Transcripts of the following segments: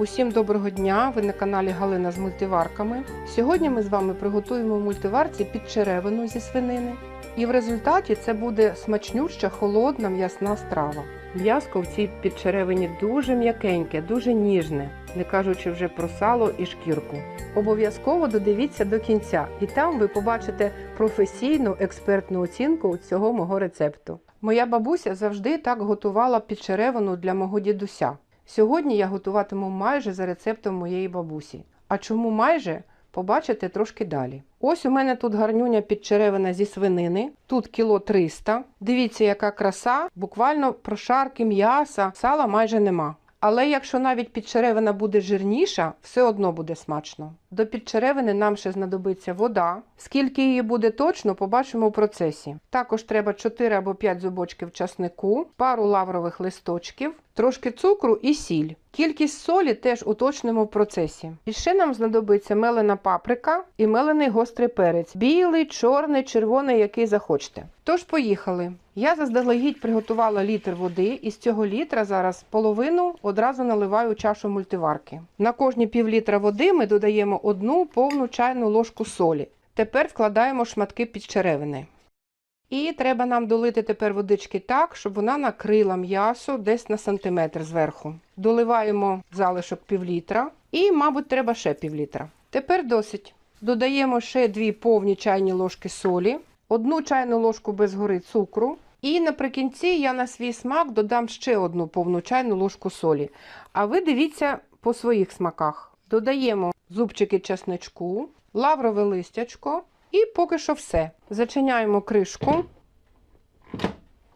Усім доброго дня! Ви на каналі Галина з мультиварками. Сьогодні ми з вами приготуємо в мультиварці підчеревину зі свинини. І в результаті це буде смачнюща холодна м'ясна страва. М'яско в цій підчеревині дуже м'якеньке, дуже ніжне, не кажучи вже про сало і шкірку. Обов'язково додивіться до кінця, і там ви побачите професійну експертну оцінку цього мого рецепту. Моя бабуся завжди так готувала підчеревину для мого дідуся. Сьогодні я готуватиму майже за рецептом моєї бабусі. А чому майже? Побачите трошки далі. Ось у мене тут гарнюня підчеревина зі свинини, тут кіло 300. Дивіться, яка краса, буквально прошарки м'яса, сала майже нема. Але якщо навіть підчеревина буде жирніша, все одно буде смачно. До підчеревини нам ще знадобиться вода. Скільки її буде точно, побачимо в процесі. Також треба 4 або 5 зубочків часнику, пару лаврових листочків, трошки цукру і сіль. Кількість солі теж уточнимо в процесі. І ще нам знадобиться мелена паприка і мелений гострий перець. Білий, чорний, червоний, який захочете. Тож поїхали. Я заздалегідь приготувала літр води, і з цього літра зараз половину одразу наливаю у чашу мультиварки. На кожні пів літра води ми додаємо одну повну чайну ложку солі. Тепер вкладаємо шматки підчеревини. І треба нам долити тепер водички так, щоб вона накрила м'ясо десь на сантиметр зверху. Доливаємо залишок півлітра і, мабуть, треба ще півлітра. Тепер досить. Додаємо ще дві повні чайні ложки солі, одну чайну ложку без гори цукру. І наприкінці я на свій смак додам ще одну повну чайну ложку солі. А ви дивіться по своїх смаках. Додаємо зубчики чесничку, лаврове листячко і поки що все. Зачиняємо кришку.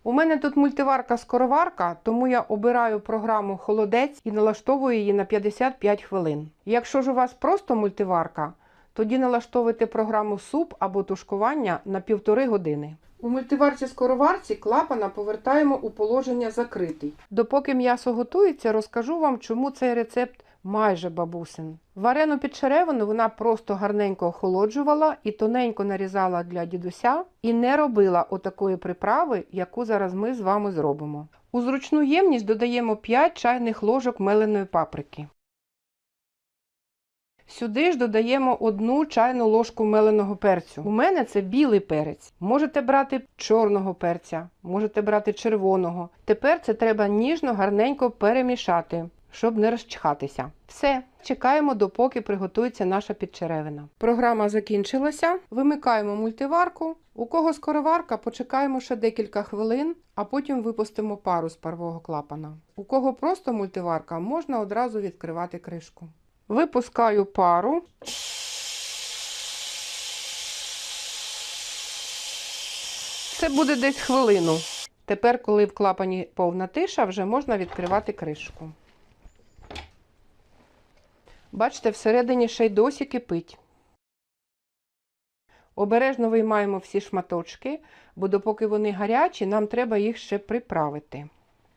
У мене тут мультиварка-скороварка, тому я обираю програму Холодець і налаштовую її на 55 хвилин. Якщо ж у вас просто мультиварка, тоді налаштовуйте програму суп або тушкування на півтори години. У мультиварці-скороварці клапана повертаємо у положення закритий. Допоки м'ясо готується, розкажу вам, чому цей рецепт майже бабусин. Варену підчеревину вона просто гарненько охолоджувала і тоненько нарізала для дідуся і не робила отакої приправи, яку зараз ми з вами зробимо. У зручну ємність додаємо 5 чайних ложок меленої паприки. Сюди ж додаємо одну чайну ложку меленого перцю. У мене це білий перець. Можете брати чорного перця, можете брати червоного. Тепер це треба ніжно, гарненько перемішати, щоб не розчхатися. Все, чекаємо, допоки приготується наша підчеревина. Програма закінчилася. Вимикаємо мультиварку. У кого скороварка, почекаємо ще декілька хвилин, а потім випустимо пару з парового клапана. У кого просто мультиварка, можна одразу відкривати кришку. Випускаю пару. Це буде десь хвилину. Тепер, коли в клапані повна тиша, вже можна відкривати кришку. Бачите, всередині ще й досі кипить. Обережно виймаємо всі шматочки, бо допоки вони гарячі, нам треба їх ще приправити.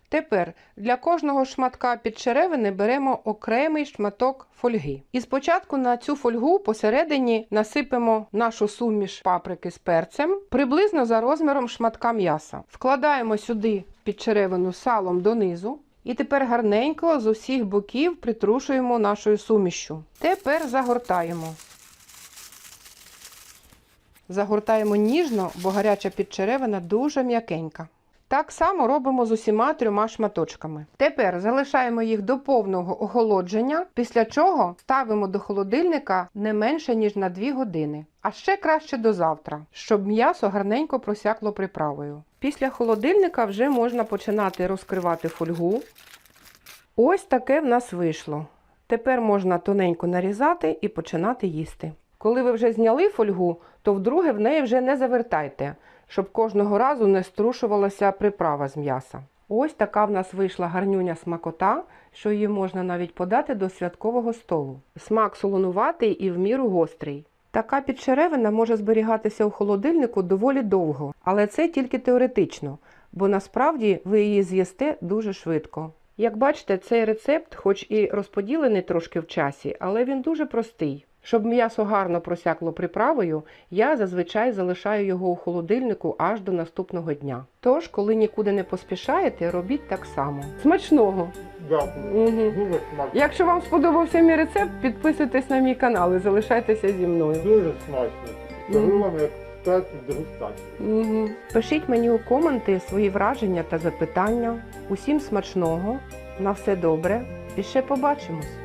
Тепер для кожного шматка підчеревини беремо окремий шматок фольги. І спочатку на цю фольгу посередині насипемо нашу суміш паприки з перцем приблизно за розміром шматка м'яса. Вкладаємо сюди підчеревину салом донизу. І тепер гарненько з усіх боків притрушуємо нашою сумішю. Тепер загортаємо. Загортаємо ніжно, бо гаряча підчеревина дуже м'якенька. Так само робимо з усіма трьома шматочками. Тепер залишаємо їх до повного охолодження, після чого ставимо до холодильника не менше, ніж на 2 години. А ще краще до завтра, щоб м'ясо гарненько просякло приправою. Після холодильника вже можна починати розкривати фольгу. Ось таке в нас вийшло. Тепер можна тоненько нарізати і починати їсти. Коли ви вже зняли фольгу, то вдруге в неї вже не завертайте, щоб кожного разу не струшувалася приправа з м'яса. Ось така в нас вийшла гарнюня смакота, що її можна навіть подати до святкового столу. Смак солонуватий і в міру гострий. Така підчеревина може зберігатися у холодильнику доволі довго, але це тільки теоретично, бо насправді ви її з'їсте дуже швидко. Як бачите, цей рецепт, хоч і розподілений трошки в часі, але він дуже простий. Щоб м'ясо гарно просякло приправою, я зазвичай залишаю його у холодильнику аж до наступного дня. Тож, коли нікуди не поспішаєте, робіть так само. Смачного! Дякую. Угу. Дуже смачно. Якщо вам сподобався мій рецепт, підписуйтесь на мій канал і залишайтеся зі мною. Дуже смачно. Дегустації. Угу. Пишіть мені у коменти свої враження та запитання. Усім смачного, на все добре і ще побачимось!